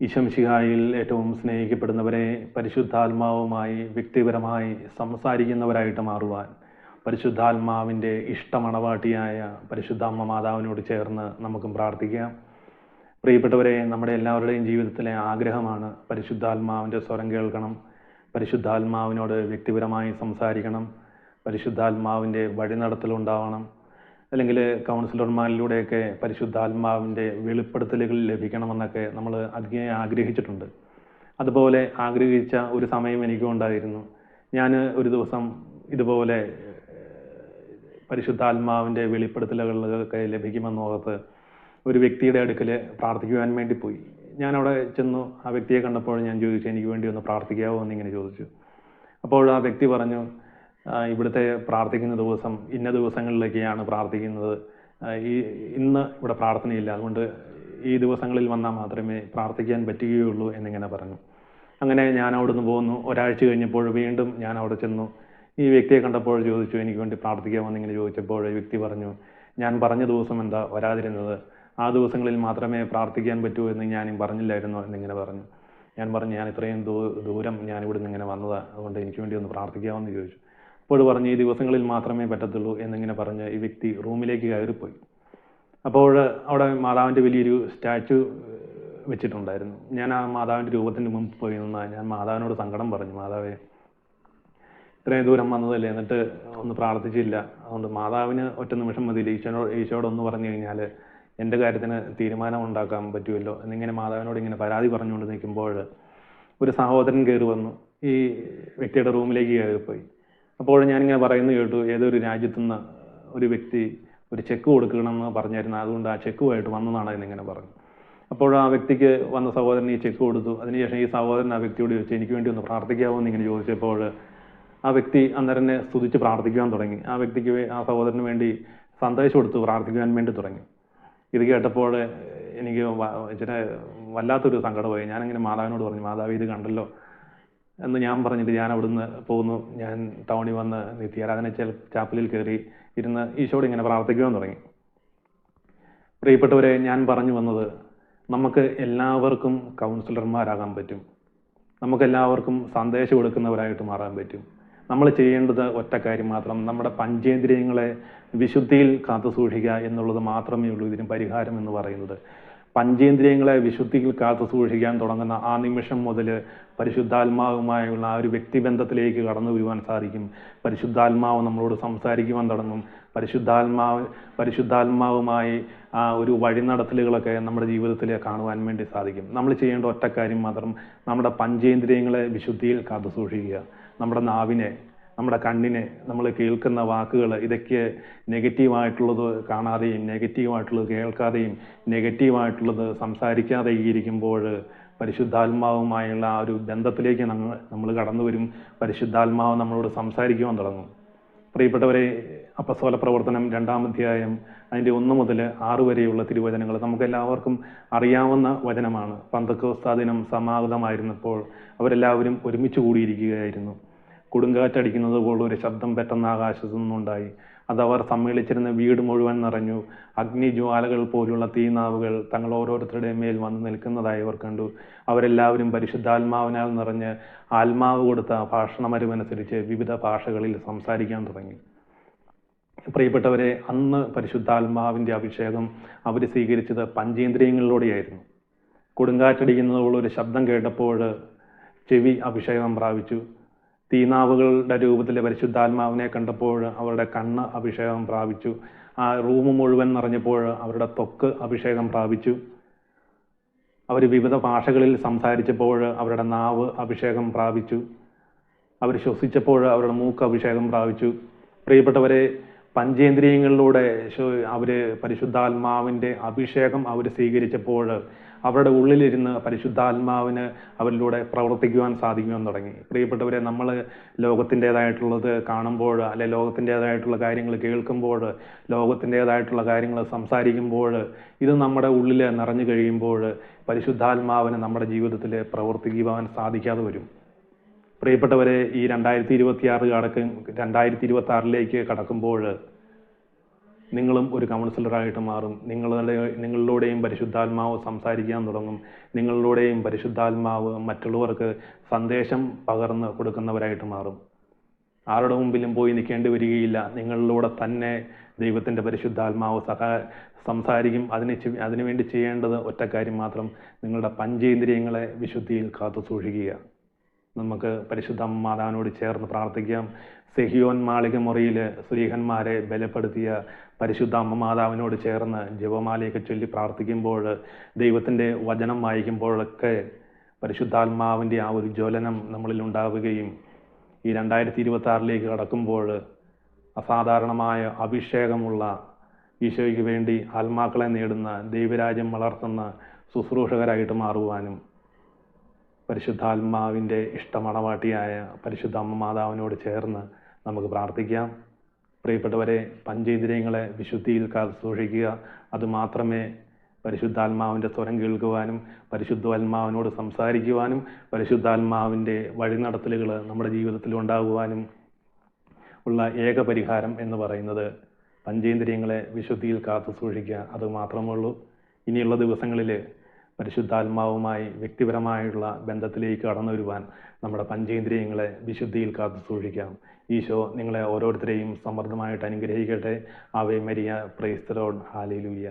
ഈശംശിഹായിൽ ഏറ്റവും സ്നേഹിക്കപ്പെടുന്നവരെ പരിശുദ്ധാത്മാവുമായി വ്യക്തിപരമായി സംസാരിക്കുന്നവരായിട്ട് മാറുവാൻ പരിശുദ്ധാത്മാവിന്റെ ഇഷ്ടമണവാട്ടിയായ പരിശുദ്ധ അമ്മ മാതാവിനോട് ചേർന്ന് നമുക്കും പ്രാർത്ഥിക്കാം. പ്രിയപ്പെട്ടവരെ നമ്മുടെ എല്ലാവരുടെയും ജീവിതത്തിലെ ആഗ്രഹമാണ് പരിശുദ്ധാത്മാവിന്റെ സ്വരം കേൾക്കണം. പരിശുദ്ധാത്മാവിനോട് വ്യക്തിപരമായി സംസാരിക്കണം. പരിശുദ്ധാത്മാവിന്റെ വഴിനടത്തലുണ്ടാവണം. അല്ലെങ്കിൽ കൗൺസിലർമാരിലൂടെയൊക്കെ പരിശുദ്ധാത്മാവിന്റെ വെളിപ്പെടുത്തലുകൾ ലഭിക്കണമെന്നൊക്കെ നമ്മൾ അധികം ആഗ്രഹിച്ചിട്ടുണ്ട്. അതുപോലെ ആഗ്രഹിച്ച ഒരു സമയം എനിക്കും ഉണ്ടായിരുന്നു ഞാൻ ഒരു ദിവസം ഇതുപോലെ പരിശുദ്ധാത്മാവിന്റെ വെളിപ്പെടുത്തലുകളൊക്കെ ലഭിക്കുമെന്നോർത്ത് ഒരു വ്യക്തിയുടെ അടുക്കൽ പ്രാർത്ഥിക്കുവാൻ വേണ്ടി പോയി. ഞാൻ അവിടെ ചെന്നു ആ വ്യക്തിയെ കണ്ടപ്പോൾ ഞാൻ ചോദിച്ചു എനിക്ക് വേണ്ടി ഒന്ന് പ്രാർത്ഥിക്കാവോ? എന്നിങ്ങനെ ചോദിച്ചു. അപ്പോൾ ആ വ്യക്തി പറഞ്ഞു "ആ, ഇവിടുത്തെ പ്രാർത്ഥിക്കുന്ന ദിവസം ഇന്ന ദിവസങ്ങളിലൊക്കെയാണ് പ്രാർത്ഥിക്കുന്നത്. ഈ ഇന്ന് ഇവിടെ പ്രാർത്ഥനയില്ല. അതുകൊണ്ട് ഈ ദിവസങ്ങളിൽ വന്നാൽ മാത്രമേ പ്രാർത്ഥിക്കാൻ പറ്റുകയുള്ളൂ എന്നിങ്ങനെ പറഞ്ഞു. അങ്ങനെ ഞാൻ അവിടുന്ന് പോകുന്നു ഒരാഴ്ച കഴിഞ്ഞപ്പോൾ വീണ്ടും ഞാൻ അവിടെ ചെന്നു. ഈ വ്യക്തിയെ കണ്ടപ്പോൾ ചോദിച്ചു എനിക്ക് വേണ്ടി പ്രാർത്ഥിക്കാമെന്ന് ഇങ്ങനെ ചോദിച്ചപ്പോൾ വ്യക്തി പറഞ്ഞു ഞാൻ പറഞ്ഞ ദിവസം എന്താ വരാതിരുന്നത്? ആ ദിവസങ്ങളിൽ മാത്രമേ പ്രാർത്ഥിക്കാൻ പറ്റൂ എന്ന് ഞാനും പറഞ്ഞില്ലായിരുന്നു എന്നിങ്ങനെ പറഞ്ഞു. ഞാൻ പറഞ്ഞു ഞാൻ ഇത്രയും ദൂരം ഞാൻ ഇവിടുന്ന് ഇങ്ങനെ വന്നതാണ് അതുകൊണ്ട് എനിക്ക് വേണ്ടി ഒന്ന് പ്രാർത്ഥിക്കാമെന്ന് ചോദിച്ചു. അപ്പോൾ പറഞ്ഞ് ഈ ദിവസങ്ങളിൽ മാത്രമേ പറ്റത്തുള്ളൂ എന്നിങ്ങനെ പറഞ്ഞ് ഈ വ്യക്തി റൂമിലേക്ക് കയറിപ്പോയി. അപ്പോൾ അവിടെ മാതാവിന്റെ വലിയൊരു സ്റ്റാച്ചു വെച്ചിട്ടുണ്ടായിരുന്നു. ഞാൻ ആ മാതാവിന്റെ രൂപത്തിന് മുമ്പ് പോയി നിന്നാൽ ഞാൻ മാതാവിനോട് സങ്കടം പറഞ്ഞു മാതാവേ ഇത്രയും ദൂരം വന്നതല്ലേ? എന്നിട്ട് ഒന്ന് പ്രാർത്ഥിച്ചില്ല. അതുകൊണ്ട് മാതാവിന് ഒറ്റ നിമിഷം മതി. ഈശോനോട് ഈശോയോട് ഒന്ന് പറഞ്ഞു കഴിഞ്ഞാൽ എന്റെ കാര്യത്തിന് തീരുമാനം ഉണ്ടാക്കാൻ പറ്റുമല്ലോ. എന്നിങ്ങനെ മാതാവിനോട് ഇങ്ങനെ പരാതി പറഞ്ഞുകൊണ്ട് നിൽക്കുമ്പോൾ ഒരു സഹോദരൻ കയറി വന്നു. ഈ വ്യക്തിയുടെ റൂമിലേക്ക് കയറിപ്പോയി. അപ്പോൾ ഞാനിങ്ങനെ പറയുന്നു കേട്ടു ഏതൊരു രാജ്യത്തുനിന്ന് ഒരു വ്യക്തി ഒരു ചെക്ക് കൊടുക്കണമെന്ന് പറഞ്ഞായിരുന്നു അതുകൊണ്ട് ആ ചെക്കുമായിട്ട് വന്നതാണ് എന്നിങ്ങനെ പറഞ്ഞു. അപ്പോൾ ആ വ്യക്തിക്ക് വന്ന സഹോദരൻ ഈ ചെക്ക് കൊടുത്തു. അതിനുശേഷം ഈ സഹോദരൻ ആ വ്യക്തിയോട് ചോദിച്ചു എനിക്ക് വേണ്ടി ഒന്ന് പ്രാർത്ഥിക്കാമോ എന്നിങ്ങനെ ചോദിച്ചപ്പോൾ ആ വ്യക്തി അന്നേരം തന്നെ സ്തുതിച്ച് പ്രാർത്ഥിക്കുവാൻ തുടങ്ങി. ആ വ്യക്തിക്ക് ആ സഹോദരന് വേണ്ടി സന്ദേശം കൊടുത്ത് പ്രാർത്ഥിക്കുവാൻ വേണ്ടി തുടങ്ങി. ഇത് കേട്ടപ്പോൾ എനിക്ക് ഇച്ചിരി വല്ലാത്തൊരു സങ്കടമായി. ഞാനിങ്ങനെ മാതാവിനോട് പറഞ്ഞു മാതാവ് ഇത് കണ്ടല്ലോ. എന്ന് ഞാൻ പറഞ്ഞിട്ട് ഞാൻ അവിടുന്ന് പോകുന്നു. ഞാൻ ടൗണിൽ വന്ന് നിത്യാരാധന ചാപ്പലിൽ കയറി ഇരുന്ന് ഈശോട് ഇങ്ങനെ പ്രാർത്ഥിക്കുവാൻ തുടങ്ങി. പ്രിയപ്പെട്ടവരെ ഞാൻ പറഞ്ഞു വന്നത് നമുക്ക് എല്ലാവർക്കും കൗൺസിലർമാരാകാൻ പറ്റും. നമുക്ക് എല്ലാവർക്കും സന്ദേശം കൊടുക്കുന്നവരായിട്ട് മാറാൻ പറ്റും. നമ്മൾ ചെയ്യേണ്ടത് ഒറ്റ കാര്യം മാത്രം നമ്മുടെ പഞ്ചേന്ദ്രിയങ്ങളെ വിശുദ്ധിയിൽ കാത്തു സൂക്ഷിക്കുക എന്നുള്ളത് മാത്രമേ ഉള്ളൂ ഇതിന് പരിഹാരം എന്ന് പറയുന്നത്. പഞ്ചേന്ദ്രിയങ്ങളെ വിശുദ്ധിയിൽ കാത്തു സൂക്ഷിക്കാൻ തുടങ്ങുന്ന ആ നിമിഷം മുതൽ പരിശുദ്ധാത്മാവുമായുള്ള ആ ഒരു വ്യക്തിബന്ധത്തിലേക്ക് കടന്നു വരുവാൻ സാധിക്കും. പരിശുദ്ധാത്മാവ് നമ്മളോട് സംസാരിക്കുവാൻ തുടങ്ങും. പരിശുദ്ധാത്മാവ് പരിശുദ്ധാത്മാവുമായി ആ ഒരു വഴിനടത്തലുകളൊക്കെ നമ്മുടെ ജീവിതത്തിൽ കാണുവാൻ വേണ്ടി സാധിക്കും. നമ്മൾ ചെയ്യേണ്ട ഒറ്റ കാര്യം മാത്രം നമ്മുടെ പഞ്ചേന്ദ്രിയങ്ങളെ വിശുദ്ധിയിൽ കാത്തു സൂക്ഷിക്കുക. നമ്മുടെ നാവിനെ നമ്മുടെ കണ്ണിനെ നമ്മൾ കേൾക്കുന്ന വാക്കുകൾ ഇതൊക്കെ നെഗറ്റീവായിട്ടുള്ളത് കാണാതെയും നെഗറ്റീവായിട്ടുള്ളത് കേൾക്കാതെയും നെഗറ്റീവായിട്ടുള്ളത് സംസാരിക്കാതെ ഇരിക്കുമ്പോൾ പരിശുദ്ധാത്മാവുമായുള്ള ആ ഒരു ബന്ധത്തിലേക്ക് നമ്മൾ നമ്മൾ കടന്നു വരും. പരിശുദ്ധാത്മാവ് നമ്മളോട് സംസാരിക്കുവാൻ തുടങ്ങും. പ്രിയപ്പെട്ടവരെ അപ്പസ്വല പ്രവർത്തനം രണ്ടാം അധ്യായം അതിന്റെ ഒന്ന് മുതൽ ആറ് വരെയുള്ള തിരുവചനങ്ങൾ നമുക്ക് എല്ലാവർക്കും അറിയാവുന്ന വചനമാണ്. പന്തക്കോസ്താദിനം സമാഗതമായിരുന്നപ്പോൾ അവരെല്ലാവരും ഒരുമിച്ച് കൂടിയിരിക്കുകയായിരുന്നു. കൊടുങ്കാറ്റടിക്കുന്നത് പോലെ ഒരു ശബ്ദം പെട്ടെന്ന് ആകാശത്തു നിന്നുണ്ടായി. അതവർ സമ്മേളിച്ചിരുന്ന വീട് മുഴുവൻ നിറഞ്ഞു. അഗ്നിജ്വാലകൾ പോലുള്ള തീനാവുകൾ തങ്ങൾ ഓരോരുത്തരുടെ മേൽ വന്ന് നിൽക്കുന്നതായി അവർ കണ്ടു. അവരെല്ലാവരും പരിശുദ്ധാത്മാവിനാൽ നിറഞ്ഞ് ആത്മാവ് കൊടുത്ത ഭാഷണമരുമനുസരിച്ച് വിവിധ ഭാഷകളിൽ സംസാരിക്കാൻ തുടങ്ങി. പ്രിയപ്പെട്ടവരെ അന്ന് പരിശുദ്ധാത്മാവിന്റെ അഭിഷേകം അവർ സ്വീകരിച്ചത് പഞ്ചേന്ദ്രിയങ്ങളിലൂടെയായിരുന്നു. ഒരു ശബ്ദം കേട്ടപ്പോൾ ചെവി അഭിഷേകം പ്രാപിച്ചു. തീനാവുകളുടെ രൂപത്തിൽ പരിശുദ്ധാത്മാവിനെ കണ്ടപ്പോൾ അവരുടെ കണ്ണ് അഭിഷേകം പ്രാപിച്ചു. ആ റൂം മുഴുവൻ നിറഞ്ഞപ്പോൾ അവരുടെ തൊക്ക് അഭിഷേകം പ്രാപിച്ചു. അവർ വിവിധ ഭാഷകളിൽ സംസാരിച്ചപ്പോൾ അവരുടെ നാവ് അഭിഷേകം പ്രാപിച്ചു. അവർ ശ്വസിച്ചപ്പോൾ അവരുടെ മൂക്ക് അഭിഷേകം പ്രാപിച്ചു. പ്രിയപ്പെട്ടവരെ പഞ്ചേന്ദ്രിയങ്ങളിലൂടെ അവർ പരിശുദ്ധാത്മാവിന്റെ അഭിഷേകം അവർ സ്വീകരിച്ചപ്പോൾ അവരുടെ ഉള്ളിലിരുന്ന് പരിശുദ്ധാത്മാവിന് അവരിലൂടെ പ്രവർത്തിക്കുവാൻ സാധിക്കുവാൻ തുടങ്ങി. പ്രിയപ്പെട്ടവരെ നമ്മൾ ലോകത്തിന്റെതായിട്ടുള്ളത് കാണുമ്പോൾ അല്ലെ ലോകത്തിന്റെതായിട്ടുള്ള കാര്യങ്ങൾ കേൾക്കുമ്പോൾ ലോകത്തിന്റെതായിട്ടുള്ള കാര്യങ്ങൾ സംസാരിക്കുമ്പോൾ ഇത് നമ്മുടെ ഉള്ളിൽ നിറഞ്ഞു കഴിയുമ്പോൾ പരിശുദ്ധാത്മാവിന് നമ്മുടെ ജീവിതത്തിൽ പ്രവർത്തിക്കുവാൻ സാധിക്കാതെ വരും. പ്രിയപ്പെട്ടവരെ ഈ രണ്ടായിരത്തി ഇരുപത്തി ആറ് കടക്കും രണ്ടായിരത്തി ഇരുപത്തി ആറിലേക്ക് കടക്കുമ്പോൾ നിങ്ങളും ഒരു കൗൺസിലറായിട്ട് മാറും. നിങ്ങളുടെ നിങ്ങളിലൂടെയും പരിശുദ്ധാത്മാവ് സംസാരിക്കാൻ തുടങ്ങും. നിങ്ങളിലൂടെയും പരിശുദ്ധാത്മാവ് മറ്റുള്ളവർക്ക് സന്ദേശം പകർന്ന് കൊടുക്കുന്നവരായിട്ട് മാറും. ആരുടെ മുമ്പിലും പോയി നിൽക്കേണ്ടി വരികയില്ല. നിങ്ങളിലൂടെ തന്നെ ദൈവത്തിന്റെ പരിശുദ്ധാത്മാവ് സഹ സംസാരിക്കും. അതിന് അതിനുവേണ്ടി ചെയ്യേണ്ടത് ഒറ്റ കാര്യം മാത്രം നിങ്ങളുടെ പഞ്ചേന്ദ്രിയങ്ങളെ വിശുദ്ധിയിൽ കാത്തു സൂക്ഷിക്കുക. നമുക്ക് പരിശുദ്ധ മാതാവിനോട് ചേർന്ന് പ്രാർത്ഥിക്കാം. സെഹിയോൻ മാളിക മുറിയിൽ സ്ത്രീഹന്മാരെ ബലപ്പെടുത്തിയ പരിശുദ്ധ അമ്മ മാതാവിനോട് ചേർന്ന് ജപമാലയൊക്കെ ചൊല്ലി പ്രാർത്ഥിക്കുമ്പോൾ ദൈവത്തിന്റെ വചനം വായിക്കുമ്പോഴൊക്കെ പരിശുദ്ധാത്മാവിന്റെ ആ ഒരു ജ്വലനം നമ്മളിൽ ഉണ്ടാവുകയും ഈ രണ്ടായിരത്തി ഇരുപത്തി കടക്കുമ്പോൾ അസാധാരണമായ അഭിഷേകമുള്ള ഈശോയ്ക്ക് വേണ്ടി ആത്മാക്കളെ നേടുന്ന ദൈവരാജ്യം വളർത്തുന്ന ശുശ്രൂഷകരായിട്ട് മാറുവാനും പരിശുദ്ധാത്മാവിന്റെ ഇഷ്ടമണവാട്ടിയായ പരിശുദ്ധ അമ്മ മാതാവിനോട് ചേർന്ന് നമുക്ക് പ്രാർത്ഥിക്കാം. പ്രിയപ്പെട്ടവരെ പഞ്ചേന്ദ്രിയങ്ങളെ വിശുദ്ധിയിൽ കാത്തു സൂക്ഷിക്കുക അതുമാത്രമേ പരിശുദ്ധാത്മാവിന്റെ സ്വരം കേൾക്കുവാനും പരിശുദ്ധാത്മാവിനോട് സംസാരിക്കുവാനും പരിശുദ്ധാത്മാവിന്റെ വഴിനടത്തലുകൾ നമ്മുടെ ജീവിതത്തിൽ ഉണ്ടാകുവാനും ഉള്ള ഏക പരിഹാരം എന്ന് പറയുന്നത് പഞ്ചേന്ദ്രിയങ്ങളെ വിശുദ്ധിയിൽ കാത്തു സൂക്ഷിക്കുക അത് മാത്രമേ ഉള്ളൂ. ഇനിയുള്ള ദിവസങ്ങളിൽ പരിശുദ്ധാത്മാവുമായി വ്യക്തിപരമായുള്ള ബന്ധത്തിലേക്ക് കടന്നു വരുവാൻ നമ്മുടെ പഞ്ചേന്ദ്രിയങ്ങളെ വിശുദ്ധിയിൽ കാത്തു സൂക്ഷിക്കാം. ഈശോ നിങ്ങളെ ഓരോരുത്തരെയും സമൃദ്ധമായിട്ട് അനുഗ്രഹിക്കട്ടെ. Ave Maria പ്രൈസ്തരോഡ് hallelujah